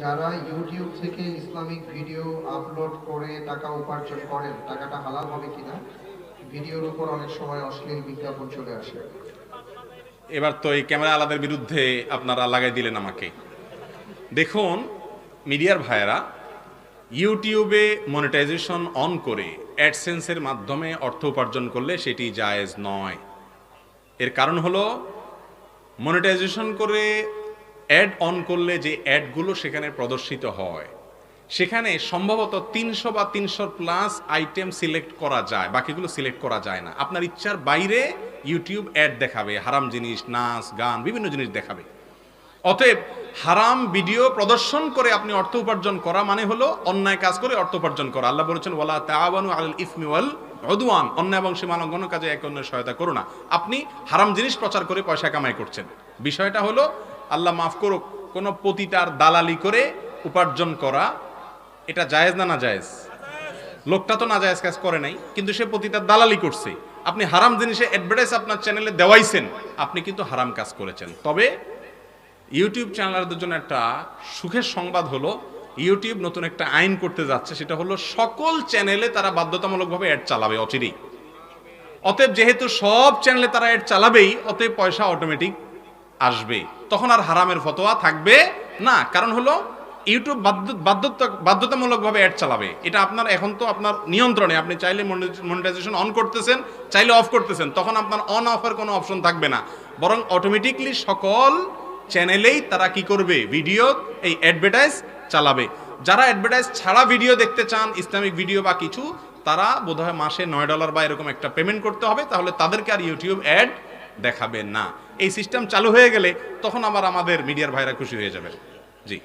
যারা ইউটিউব থেকে Islamic video upload করে টাকা উপার্জন করেন, টাকাটা হালাল হবে কিনা, ভিডিওর উপর অনেক সময় অশ্লীল বিজ্ঞাপন চলে আসে। এবার তো এই ক্যামেরা আলাদের বিরুদ্ধে আপনারা লাগাই দিলেন আমাকে। দেখুন, মিডিয়ার ভাইয়েরা ইউটিউবে মনিটাইজেশন অন করে অ্যাডসেন্সের মাধ্যমে অর্থ উপার্জন করলে সেটি জায়েজ নয়। এর কারণ হলো মনিটাইজেশন করে অ্যাড অন করলে যে অ্যাডগুলো সেখানে প্রদর্শিত হয়, সেখানে সম্ভবত তিনশো বা তিনশো প্লাস আইটেম সিলেক্ট করা যায়, বাকিগুলো সিলেক্ট করা যায় না। আপনার ইচ্ছার বাইরে ইউটিউব অ্যাড দেখাবে, হারাম জিনিস, নাচ, গান, বিভিন্ন জিনিস দেখাবে। অতএব হারাম ভিডিও প্রদর্শন করে আপনি অর্থ উপার্জন করা মানে হলো অন্যায় কাজ করে অর্থ উপার্জন করা। আল্লাহ বলেছেন, ওয়ালা তাআবানু আলাল ইসমি ওয়াল অন্যায় এবং সীমালঙ্ঘন কাজে এক অন্যের সহায়তা করো না। আপনি হারাম জিনিস প্রচার করে পয়সা কামাই করছেন। বিষয়টা হলো আল্লাহ মাফ করুক, কোনো পতিতার দালালি করে উপার্জন করা, এটা জায়েজ না না জায়েজ লোকটা তো না জায়েজ কাজ করে নাই, কিন্তু সে পতিতার দালালি করছে। আপনি হারাম জিনিসে অ্যাডভার্টাইজ আপনার চ্যানেলে দেওয়াইছেন, আপনি কিন্তু হারাম কাজ করেছেন। তবে ইউটিউব চ্যানেলারদের জন্য একটা সুখের সংবাদ হলো ইউটিউব নতুন একটা আইন করতে যাচ্ছে, সেটা হলো সকল চ্যানেলে তারা বাধ্যতামূলকভাবে অ্যাড চালাবে, অচিরেই। অতএব যেহেতু সব চ্যানেলে তারা অ্যাড চালাবেই, অতএব পয়সা অটোমেটিক আসবে, তখন আর হারামের ফতোয়া থাকবে না। কারণ হলো ইউটিউব বাধ্য- বাধ্যতা বাধ্যতামূলকভাবে অ্যাড চালাবে। এটা আপনার, এখন তো আপনার নিয়ন্ত্রণে। আপনি চাইলে মনিটাইজেশন অন করতেছেন, চাইলে অফ করতেছেন। তখন আপনার অন অফের কোনো অপশন থাকবে না। বরং অটোমেটিকলি সকল চ্যানেলেই তারা কি করবে? ভিডিও এই অ্যাডভার্টাইজ চালাবে। যারা অ্যাডভার্টাইজ ছাড়া ভিডিও দেখতে চান, ইসলামিক ভিডিও বা কিছু, তারা বোধহয় মাসে নয় ডলার বা এরকম একটা পেমেন্ট করতে হবে। তাহলে তাদেরকে আর ইউটিউব অ্যাড দেখাবে না। এই সিস্টেম চালু হয়ে গেলে তখন আবার আমাদের মিডিয়ার ভাইরা খুশি হয়ে যাবে জি।